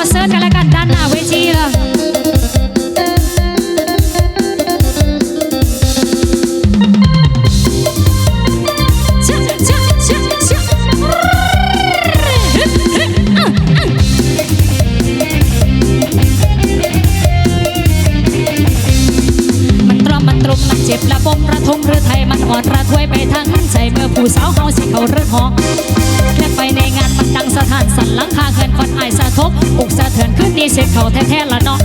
อเซิร์ชกันแล้วกันด้านหน้าเวทีเลยเจ็บละบมระทมหรือไทยมันอ่อนระทวยไปทั้งใจเมื่อผู้สาวเฮาสิเขาเรือทอง นี่เสร็จเขาแท้ๆละเนาะ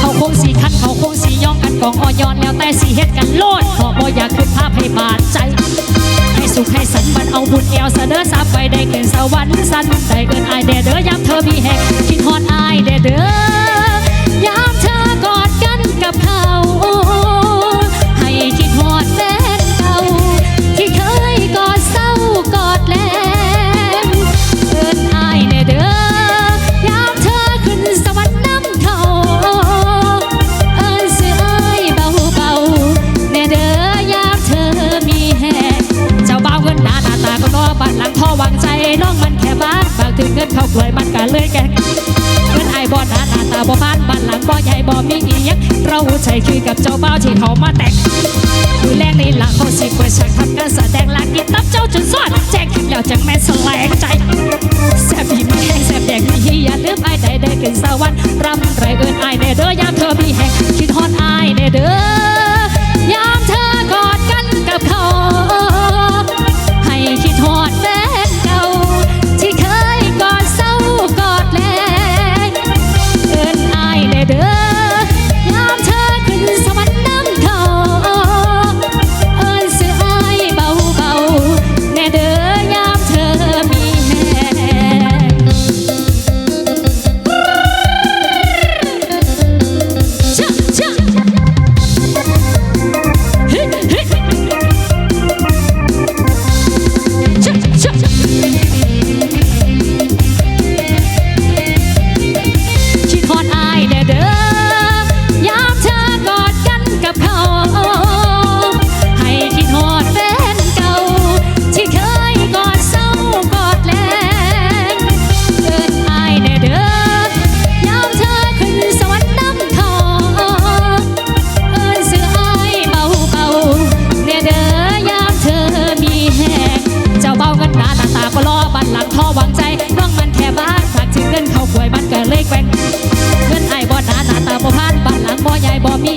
เขาคงสีคันเขาคงสีย่องกันกองออยอนแล้วแต่สีเฮ็ดกันโลดขอบ่อยากคือภาพให้บาดใจ ให้สุขให้สันมันเอาบุญเอวเสนอสาไปได้เกินสวรรค์สันได้เกินอายเดเด้อยามเธอมีแหกคิดฮอด บางถึงเงินเข้ากลวยมันก็เลยแกงเงินไอ้บ่หนาหน้าตาบ่บ้านบ้านหลังบ่ใหญ่บ่มีอีหยังเราใช้คุยกับเจ้าบ่าวที่เขามาแต่งดูแลในหลังเขาสิกวยฉากทำการแสดงลากินตับเจ้าจนสอดแจ้งแล้วจังแม่แสลงใจแซ่บดีมีแห้งแซ่บแดงมีฮีอย่าลืมไอ้ายใดได้กินสวรรค์รำไรเอินไอ้ายแน่เด้อยามเธอมีแห้ง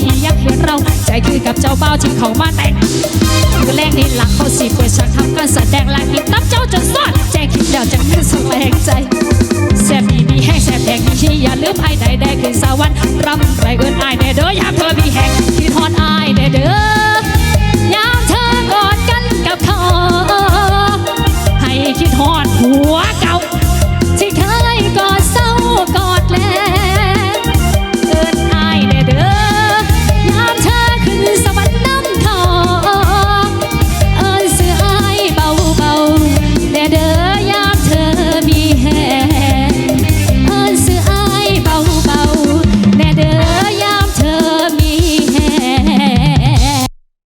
บ่อยากเห็นเรา ใจคือกับเจ้าเบาที่เขามาแต่งคือแรงนี้หลังเขาสิเปิดฉากทำการแสดงลากินตับเจ้าจนสอนแจ้งคิดแล้วจังมือสุดแรงใจแซ่บดีดีแห้งแซ่บแดงดีที่อย่าลืมไอ้ใดแดงขึ้นสวรรค์รำไรเอินไอ้ายแน่เด้อยาเธอมีแหงคิดฮอดไอ้ายแน่เด้อ